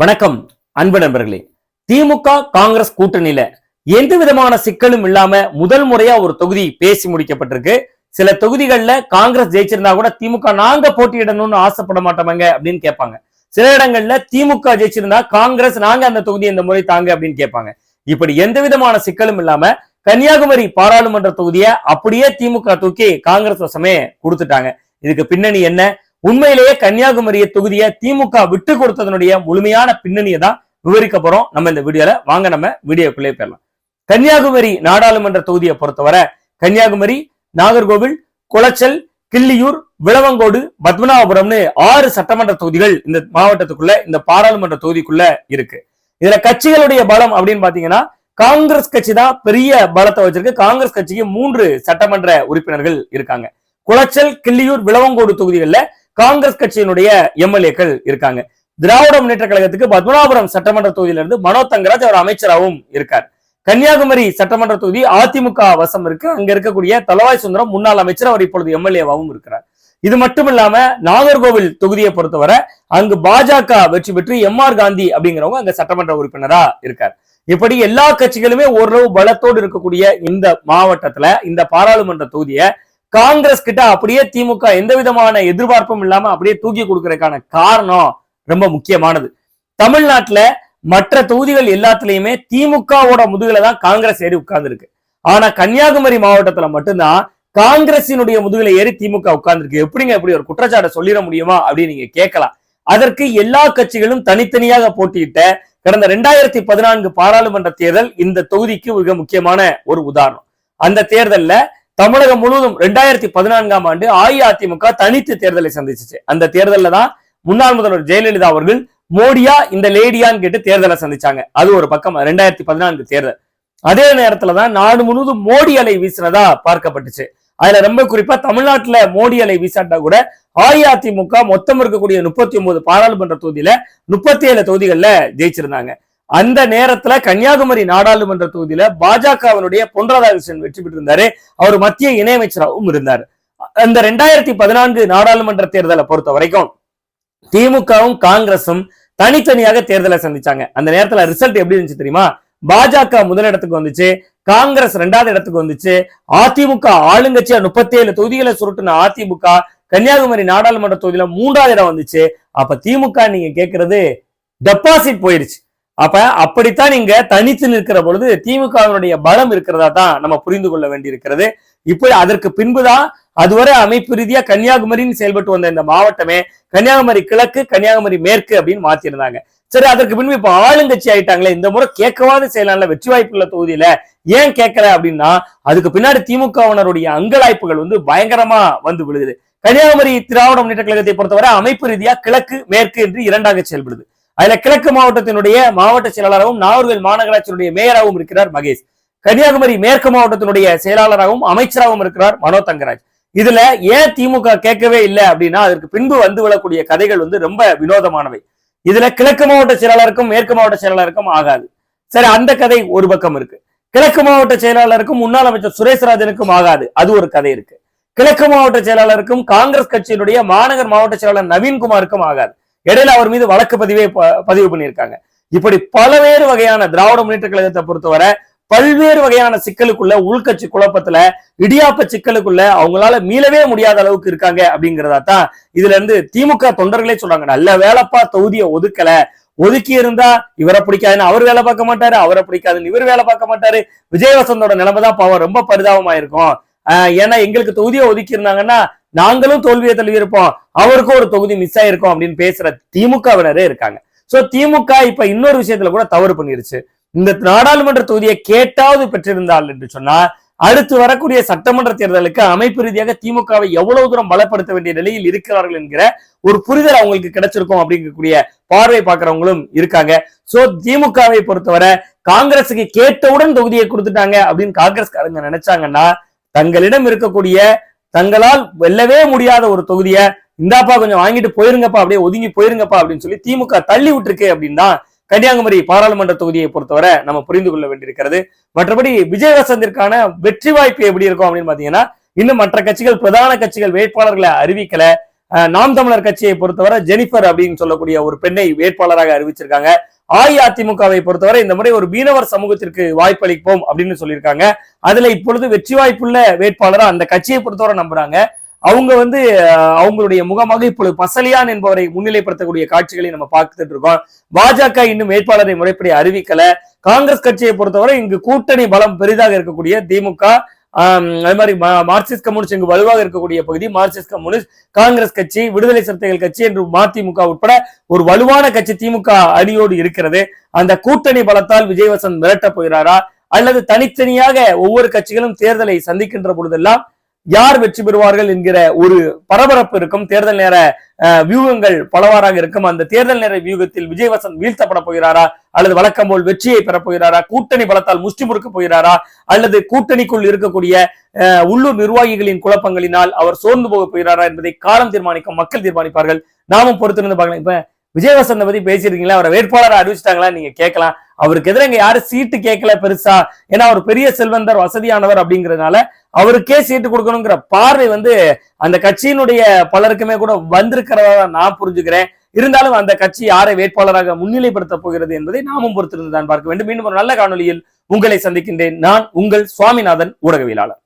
வணக்கம் அன்பு நண்பர்களே. திமுக காங்கிரஸ் கூட்டணியில எந்த விதமான சிக்கலும் இல்லாம முதல் முறையா ஒரு தொகுதி பேசி முடிக்கப்பட்டிருக்கு. சில தொகுதிகள்ல காங்கிரஸ் ஜெயிச்சிருந்தா கூட திமுக நாங்க போட்டியிடணும்னு ஆசைப்பட மாட்டோமாங்க அப்படின்னு கேட்பாங்க. சில இடங்கள்ல திமுக ஜெயிச்சிருந்தா காங்கிரஸ் நாங்க அந்த தொகுதி இந்த முறை தாங்க அப்படின்னு கேட்பாங்க. இப்படி எந்த விதமான சிக்கலும் இல்லாம கன்னியாகுமரி பாராளுமன்ற தொகுதியை அப்படியே திமுக தூக்கி காங்கிரஸ் வசமே கொடுத்துட்டாங்க. இதுக்கு பின்னணி என்ன? உண்மையிலேயே கன்னியாகுமரி தொகுதியை திமுக விட்டு கொடுத்ததனுடைய முழுமையான பின்னணியை தான் விவரிக்க போறோம். நம்ம இந்த வீடியோல வாங்க நம்ம வீடியோக்குள்ளே போயிடலாம். கன்னியாகுமரி நாடாளுமன்ற தொகுதியை பொறுத்தவரை கன்னியாகுமரி நாகர்கோவில் குளச்சல் கிள்ளியூர் விளவங்கோடு பத்மநாபபுரம்னு ஆறு சட்டமன்ற தொகுதிகள் இந்த மாவட்டத்துக்குள்ள இந்த பாராளுமன்ற தொகுதிக்குள்ள இருக்கு. இதுல கட்சிகளுடைய பலம் அப்படின்னு பாத்தீங்கன்னா காங்கிரஸ் கட்சி தான் பெரிய பலத்தை வச்சிருக்கு. காங்கிரஸ் கட்சிக்கு மூன்று சட்டமன்ற உறுப்பினர்கள் இருக்காங்க. குளச்சல் கிள்ளியூர் விளவங்கோடு தொகுதிகளில் காங்கிரஸ் கட்சியினுடைய எம்எல்ஏக்கள் இருக்காங்க. திராவிட முன்னேற்ற கழகத்துக்கு பத்மநாபுரம் சட்டமன்ற தொகுதியிலிருந்து மனோ தங்கராஜ் அவர் அமைச்சராகவும் இருக்கார். கன்னியாகுமரி சட்டமன்ற தொகுதி அதிமுக வசம் இருக்கு. அங்க இருக்கக்கூடிய தலவாய் சுந்தரம் முன்னாள் அமைச்சர் அவர் இப்பொழுது எம்எல்ஏவாகவும் இருக்கிறார். இது மட்டும் இல்லாம நாகர்கோவில் தொகுதியை பொறுத்தவரை அங்கு பாஜக வெற்றி பெற்று எம் ஆர் காந்தி அப்படிங்கிறவங்க அங்க சட்டமன்ற உறுப்பினரா இருக்கார். இப்படி எல்லா கட்சிகளுமே ஓரளவு பலத்தோடு இருக்கக்கூடிய இந்த மாவட்டத்துல இந்த பாராளுமன்ற தொகுதியை காங்கிரஸ் கிட்ட அப்படியே திமுக எந்த விதமான எதிர்பார்ப்பும் இல்லாம அப்படியே தூக்கி கொடுக்கறதுக்கான காரணம் ரொம்ப முக்கியமானது. தமிழ்நாட்டுல மற்ற தொகுதிகள் எல்லாத்துலயுமே திமுகவோட முதுகுல தான் காங்கிரஸ் ஏறி உட்கார்ந்துருக்கு. ஆனா கன்னியாகுமரி மாவட்டத்துல மட்டும்தான் காங்கிரசினுடைய முதுகுல ஏறி திமுக உட்கார்ந்துருக்கு. எப்படிங்க எப்படி ஒரு குற்றச்சாட்டை சொல்லிட முடியுமா அப்படின்னு நீங்க கேட்கலாம். அதற்கு எல்லா கட்சிகளும் தனித்தனியாக போட்டியிட்ட கடந்த ரெண்டாயிரத்தி பதினான்கு பாராளுமன்ற தேர்தல் இந்த தொகுதிக்கு மிக முக்கியமான ஒரு உதாரணம். அந்த தேர்தல்ல தமிழகம் முழுவதும் ரெண்டாயிரத்தி பதினான்காம் ஆண்டு அஇஅதிமுக தனித்து தேர்தலை சந்திச்சிச்சு. அந்த தேர்தலில் தான் முன்னாள் முதல்வர் ஜெயலலிதா அவர்கள் மோடியா இந்த லேடியான்னு கேட்டு தேர்தலை சந்திச்சாங்க. அது ஒரு பக்கம் ரெண்டாயிரத்தி பதினான்கு தேர்தல். அதே நேரத்துல தான் நாடு முழுவதும் மோடி அலை வீசினதா பார்க்கப்பட்டுச்சு. அதுல ரொம்ப குறிப்பா தமிழ்நாட்டுல மோடி அலை வீசாட்டா கூட அஇஅதிமுக மொத்தம் இருக்கக்கூடிய முப்பத்தி ஒன்பது பாராளுமன்ற தொகுதியில முப்பத்தி ஏழு தொகுதிகளில் ஜெயிச்சிருந்தாங்க. அந்த நேரத்துல கன்னியாகுமரி நாடாளுமன்ற தொகுதியில பாஜகவினுடைய பொன் ராதாகிருஷ்ணன் வெற்றி பெற்றிருந்தாரு. அவர் மத்திய இணையமைச்சராகவும் இருந்தார். அந்த ரெண்டாயிரத்தி பதினான்கு நாடாளுமன்ற தேர்தலை பொறுத்த வரைக்கும் திமுகவும் காங்கிரசும் தனித்தனியாக தேர்தலை சந்திச்சாங்க. அந்த நேரத்துல ரிசல்ட் எப்படி இருந்துச்சு தெரியுமா? பாஜக முதலிடத்துக்கு வந்துச்சு காங்கிரஸ் ரெண்டாவது இடத்துக்கு வந்துச்சு அதிமுக ஆளுங்கட்சியா முப்பத்தி ஏழு தொகுதிகளை சுருட்டின அதிமுக கன்னியாகுமரி நாடாளுமன்ற தொகுதியில மூன்றாவது இடம் வந்துச்சு. அப்ப திமுக நீங்க கேட்கறது டெபாசிட் போயிருச்சு. அப்ப அப்படித்தான் நீங்க தனித்து நிற்கிற பொழுது திமுகவினுடைய பலம் இருக்கிறதா தான் நம்ம புரிந்து கொள்ள வேண்டியிருக்கிறது. இப்படி அதற்கு பின்புதான் அதுவரை அமைப்பு ரீதியா கன்னியாகுமரின்னு செயல்பட்டு வந்த இந்த மாவட்டமே கன்னியாகுமரி கிழக்கு கன்னியாகுமரி மேற்கு அப்படின்னு மாத்திருந்தாங்க. சரி அதற்கு பின்பு இப்ப ஆளுங்கட்சி ஆயிட்டாங்களே இந்த முறை கேட்கவாது செய்யலாம்ல வெற்றி வாய்ப்புள்ள தொகுதியில ஏன் கேட்கல அப்படின்னா அதுக்கு பின்னாடி திமுகவினருடைய அங்கலாய்ப்புகள் வந்து பயங்கரமா வந்து விழுகுது. கன்னியாகுமரி திராவிட முன்னேற்ற கழகத்தை பொறுத்தவரை அமைப்பு ரீதியா கிழக்கு மேற்கு என்று இரண்டாக செயல்படுது. அதுல கிழக்கு மாவட்டத்தினுடைய மாவட்ட செயலாளராகவும் நாகர்கோவில் மாநகராட்சியினுடைய மேயராகவும் இருக்கிறார் மகேஷ். கன்னியாகுமரி மேற்கு மாவட்டத்தினுடைய செயலாளராகவும் அமைச்சராகவும் இருக்கிறார் மனோ தங்கராஜ். இதுல ஏன் திமுக கேட்கவே இல்லை அப்படின்னா அதற்கு பின்பு வந்து விழக்கூடிய கதைகள் வந்து ரொம்ப வினோதமானவை. இதுல கிழக்கு மாவட்ட செயலாளருக்கும் மேற்கு மாவட்ட செயலாளருக்கும் ஆகாது. சரி அந்த கதை ஒரு பக்கம் இருக்கு. கிழக்கு மாவட்ட செயலாளருக்கும் முன்னாள் அமைச்சர் சுரேஷ்ராஜனுக்கும் ஆகாது. அது ஒரு கதை இருக்கு. கிழக்கு மாவட்ட செயலாளருக்கும் காங்கிரஸ் கட்சியினுடைய மாநகர் மாவட்ட செயலாளர் நவீன்குமாருக்கும் ஆகாது. இடையில அவர் மீது வழக்கு பதிவே பதிவு பண்ணியிருக்காங்க. இப்படி பல்வேறு வகையான திராவிட முன்னேற்ற கழகத்தை பொறுத்தவரை பல்வேறு வகையான சிக்கலுக்குள்ள உள்கட்சி குழப்பத்துல இடியாப்ப சிக்கலுக்குள்ள அவங்களால மீளவே முடியாத அளவுக்கு இருக்காங்க அப்படிங்கிறதா தான் இதுல இருந்து திமுக தொண்டர்களே சொல்றாங்க. நல்ல வேலைப்பா தொகுதியை ஒதுக்கல. ஒதுக்கி இருந்தா இவரை பிடிக்காதுன்னு அவர் வேலை பார்க்க மாட்டாரு அவரை பிடிக்காதுன்னு இவர் வேலை பார்க்க மாட்டாரு. விஜயவசந்தோட நிலைமை தான் பாவம் ரொம்ப பரிதாபமா இருக்கும் ஏன்னா எங்களுக்கு தொகுதியை ஒதுக்கி இருந்தாங்கன்னா நாங்களும் தோல்வியை தள்ளியிருப்போம். அவருக்கும் ஒரு தொகுதி மிஸ் ஆயிருக்கும் அப்படின்னு பேசுற திமுகவினரே இருக்காங்க. சோ திமுக இப்ப இன்னொரு விஷயத்துல கூட தவறு பண்ணிருச்சு. இந்த நாடாளுமன்ற தொகுதியை கேட்டாவது பெற்றிருந்தால் என்று சொன்னா அடுத்து வரக்கூடிய சட்டமன்ற தேர்தலுக்கு அமைப்பு ரீதியாக திமுகவை எவ்வளவு தூரம் பலப்படுத்த வேண்டிய நிலையில் இருக்கிறார்கள் என்கிற ஒரு புரிதல் அவங்களுக்கு கிடைச்சிருக்கும் அப்படிங்கக்கூடிய பார்வை பார்க்கிறவங்களும் இருக்காங்க. சோ திமுகவை பொறுத்தவரை காங்கிரசுக்கு கேட்டவுடன் தொகுதியை கொடுத்துட்டாங்க அப்படின்னு காங்கிரஸ்காரங்க நினைச்சாங்கன்னா தங்களிடம் இருக்கக்கூடிய தங்களால் வெல்லவே முடியாத ஒரு தொகுதியை இந்தாப்பா கொஞ்சம் வாங்கிட்டு போயிருங்கப்பா அப்படியே ஒதுங்கி போயிருங்கப்பா அப்படின்னு சொல்லி திமுக தள்ளி விட்டுருக்கு அப்படின்னா கன்னியாகுமரி பாராளுமன்ற தொகுதியை பொறுத்தவரை நம்ம புரிந்து கொள்ள வேண்டியிருக்கிறது. மற்றபடி விஜயவசந்திற்கான வெற்றி வாய்ப்பு எப்படி இருக்கும் அப்படின்னு பாத்தீங்கன்னா இன்னும் மற்ற கட்சிகள் பிரதான கட்சிகள் வேட்பாளர்களை அறிவிக்கல. நாம் தமிழர் கட்சியை பொறுத்தவரை ஜெனிஃபர் அப்படின்னு சொல்லக்கூடிய ஒரு பெண்ணை வேட்பாளராக அறிவிச்சிருக்காங்க. அஇஅதிமுகவை பொறுத்தவரை இந்த முறை ஒரு மீனவர் சமூகத்திற்கு வாய்ப்பளிப்போம் அப்படின்னு சொல்லியிருக்காங்க. அதுல இப்பொழுது வெற்றி வாய்ப்புள்ள வேட்பாளரா அந்த கட்சியை பொறுத்தவரை நம்புறாங்க. அவங்க வந்து அவங்களுடைய முகமாக இப்பொழுது பசலியான் என்பவரை முன்னிலைப்படுத்தக்கூடிய காட்சிகளை நம்ம பார்த்துட்டு இருக்கோம். பாஜக இன்னும் வேட்பாளரை முறைப்படி அறிவிக்கல. காங்கிரஸ் கட்சியை பொறுத்தவரை இங்கு கூட்டணி பலம் பெரிதாக இருக்கக்கூடிய திமுக அது மாதிரி மா- மார்க்சிஸ்ட் கம்யூனிஸ்ட் இங்கு வலுவாக இருக்கக்கூடிய பகுதி மார்க்சிஸ்ட் கம்யூனிஸ்ட் காங்கிரஸ் கட்சி விடுதலை சிறுத்தைகள் கட்சி என்று மதிமுக உட்பட ஒரு வலுவான கட்சி திமுக அணியோடு இருக்கிறது. அந்த கூட்டணி பலத்தால் விஜயவசந்த் மிரட்டப் போகிறாரா? அல்லது தனித்தனியாக ஒவ்வொரு கட்சிகளும் தேர்தலை சந்திக்கின்ற பொழுதெல்லாம் யார் வெற்றி பெறுவார்கள் என்கிற ஒரு பரபரப்பு இருக்கும். தேர்தல் நேர அஹ், வியூகங்கள் பலவாறாக இருக்கும். அந்த தேர்தல் நேர வியூகத்தில் விஜயவசந்த் வீழ்த்தப்பட போகிறாரா? அல்லது வழக்கம் போல் வெற்றியை பெறப் போகிறாரா? கூட்டணி பலத்தால் முஷ்டி முறுக்க போகிறாரா? அல்லது கூட்டணிக்குள் இருக்கக்கூடிய உள்ளூர் நிர்வாகிகளின் குழப்பங்களினால் அவர் சோர்ந்து போக போகிறாரா என்பதை காலம் தீர்மானிக்கும் மக்கள் தீர்மானிப்பார்கள். நாமும் பொறுத்திருந்து பார்க்கலாம். இப்ப விஜயவசந்த பத்தி பேசியிருக்கீங்களா? அவரை வேட்பாளரை அறிவிச்சிட்டாங்களா நீங்க கேட்கலாம். அவருக்கு எதிராக யாரும் சீட்டு கேட்கல பெருசா? ஏன்னா அவர் பெரிய செல்வந்தர் வசதியானவர் அப்படிங்கறதுனால அவருக்கே சீட்டு கொடுக்கணுங்கிற பார்வை வந்து அந்த கட்சியினுடைய பலருக்குமே கூட வந்திருக்கிறதா நான் புரிஞ்சுக்கிறேன். இருந்தாலும் அந்த கட்சி யாரை வேட்பாளராக முன்னிலைப்படுத்த போகிறது என்பதை நாமும் பொறுத்திருந்து தான் பார்க்க வேண்டும். மீண்டும் ஒரு நல்ல காணொளியில் உங்களை சந்திக்கின்றேன். நான் உங்கள் சுவாமிநாதன் ஊடகவியலாளர்.